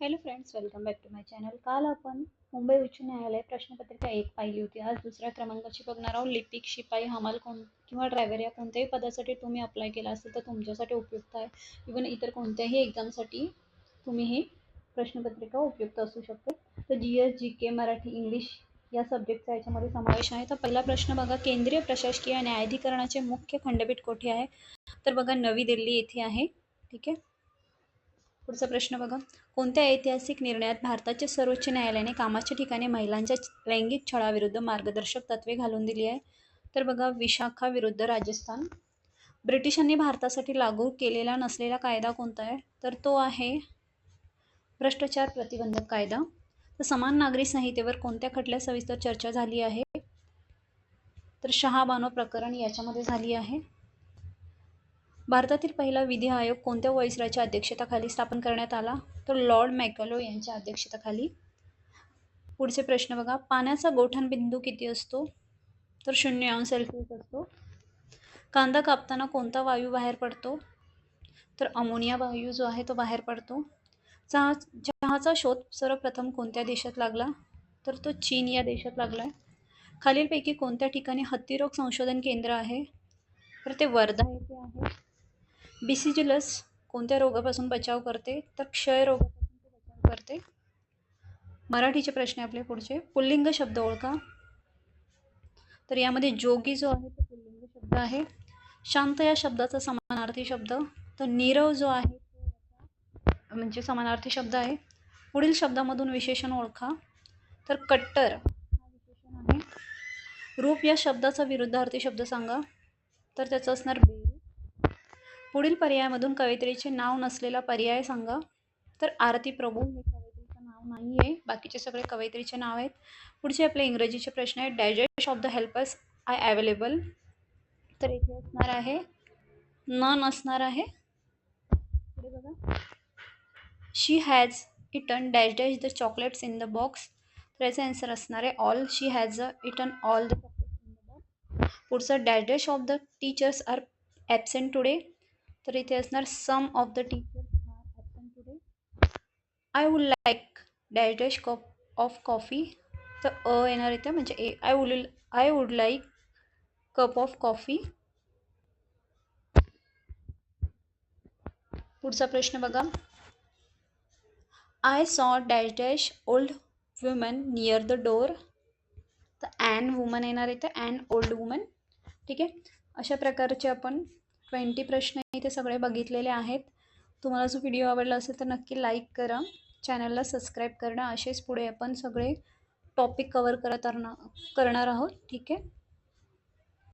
Hello friends welcome back to my channel काल आपण मुंबई उच्च न्यायालय प्रश्नपत्रिका एक पाहिली होती. आज दुसऱ्या क्रमांकाची बघणार आहोत. लिपिक शिपाई हमाल कोण किंवा ड्रायव्हर या कोणत्याही पदासाठी तुम्ही अप्लाय केला असेल तर तुमच्यासाठी उपयुक्त आहे. इवन इतर कोणत्याही एक्झामसाठी तुम्ही हे प्रश्नपत्रिका उपयुक्त असू शकते. तर G S G K Marathi English या सब्जेक्टचा याच्यामध्ये समावेश आहे. तर पहिला प्रश्न बघा. केंद्रीय प्रशासकीय न्यायाधिकरणाचे मुख्य खंडपीठ कोठे आहे? तर बघा नवी दिल्ली येथे आहे. ठीक आहे? पुढचा प्रश्न बघा. कोणत्या ऐतिहासिक निर्णयात भारताच्या सर्वोच्च न्यायालयाने कामाच्या ठिकाणी महिलांच्या लैंगिक छळाविरुद्ध मार्गदर्शक तत्वे घालून दिली आहे तर बघा विशाखा विरुद्ध राजस्थान. ब्रिटिशांनी भारतासाठी लागू केलेला नसलेला कायदा कोणता आहे? तर तो आहे भ्रष्टाचार प्रतिबंधक कायदा. तर समान नागरी संहितेवर कोणत्या खटल्या सविस्तर चर्चा झाली आहे? तर शहाबानो प्रकरण याच्यामध्ये झाली आहे. भारतातील पहिला विधी आयोग कोणत्या वयसराच्या अध्यक्षतेखाली स्थापन करण्यात आला? तर लॉर्ड मॅकलो यांच्या अध्यक्षतेखाली. पुढचे प्रश्न बघा. पाण्याचा गोठण बिंदू किती असतो? तर शून्य अंश सेल्सिअस असतो. कांदा कापताना कोणता वायू बाहेर पडतो? तर अमोनिया वायू जो आहे तो बाहेर पडतो. चहा चहाचा शोध सर्वप्रथम कोणत्या देशात लागला? तर तो चीन या देशात लागला आहे. खालीलपैकी कोणत्या ठिकाणी हत्तीरोग संशोधन केंद्र आहे? तर ते वर्धा येथे आहे. बिसिजिलस कोणत्या रोगापासून बचाव करते? तर क्षय रोगापासून बचाव करते. मराठीचे प्रश्न आपले पुढचे. पुल्लिंग शब्द ओळखा. तर यामध्ये जोगी जो आहे तो पुल्लिंग शब्द आहे. शांत या शब्दाचा समानार्थी शब्द. तर नीरव जो आहे तो म्हणजे समानार्थी शब्द आहे. पुढील शब्दामधून विशेषण ओळखा. तर कट्टर हा विशेषण आहे. रूप या शब्दाचा विरुद्धार्थी शब्द सांगा. तर त्याचं असणार बे. पुढील पर्यायामधून कवयित्रीचे नाव नसलेला पर्याय सांगा. तर आरती प्रभू हे कवयित्रीचं नाव नाही आहे बाकीचे सगळे कवयित्रीचे नाव आहेत. पुढचे आपले इंग्रजीचे प्रश्न आहेत. Digest of the helpers I available तर इथे असणार आहे. नन असणार आहे. पुढे बघा. She has eaten dash dash the chocolates in the box तर याचा आन्सर असणार आहे all she has a eaten all the chocolates in the box पुढचं dash dash of the teachers are absent today तर इथे असणार some of the teachers are absent today I would like dash dash cup of coffee तर a येणार इथे म्हणजे a I would I would like cup of coffee पुढचा प्रश्न बघा. I saw dash dash old woman near the door तर and woman येणार इथे अँड ओल्ड वुमन ठीक आहे? अशा प्रकारचे आपण ट्वेंटी प्रश्न इथे सगळे बघितलेले आहेत. तुम्हाला जो व्हिडिओ आवडला असेल तर नक्की लाईक करा. चॅनलला सबस्क्राईब करणं. असेच पुढे आपण सगळे टॉपिक कवर करत करणार आहोत. ठीक आहे?